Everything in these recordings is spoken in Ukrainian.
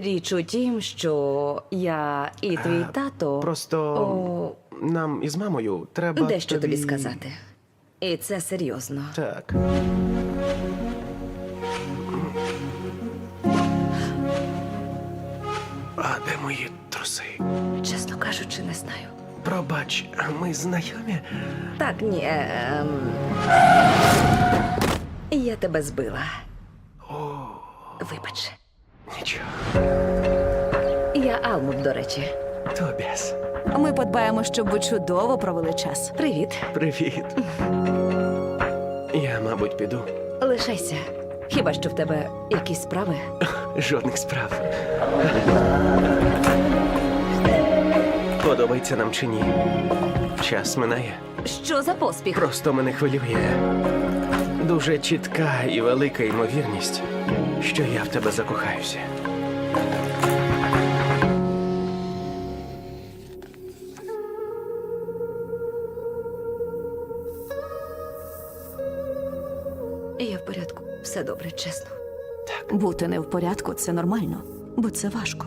Річ у тім, що я і твій тато Просто О. нам із мамою треба. дещо тобі сказати. І це серйозно. Так. А де мої труси? Чесно кажучи, не знаю. Пробач, ми знайомі? Так, ні. Ем... Я тебе збила. Вибач. Алмут, до речі. Тобіас. Ми подбаємо, щоб ви чудово провели час. Привіт. Привіт. Я, мабуть, піду. Лишайся. Хіба що в тебе якісь справи? Жодних справ. Подобається нам чи ні? Час минає. Що за поспіх? Просто мене хвилює. Дуже чітка і велика ймовірність, що я в тебе закохаюся. Я в порядку. Все добре, чесно. Бути не в порядку це нормально, бо це важко.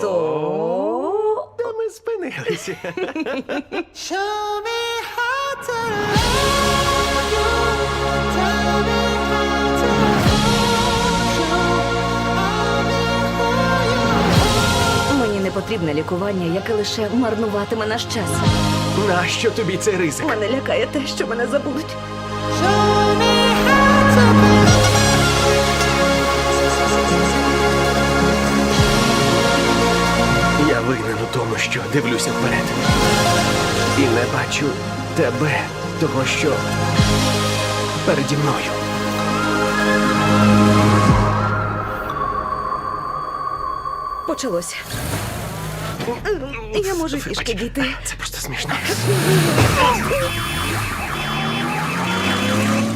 То... Ми спинилися? Show me how to love потрібне лікування, яке лише марнуватиме наш час. Нащо тобі цей ризик? Мене лякає те, що мене забудуть. Я винен у тому, що дивлюся вперед. І не бачу тебе, того, що переді мною. Почалося. Я можу пішки дійти. Це просто смішно.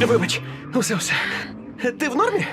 Вибач, усе, усе. Ти в нормі?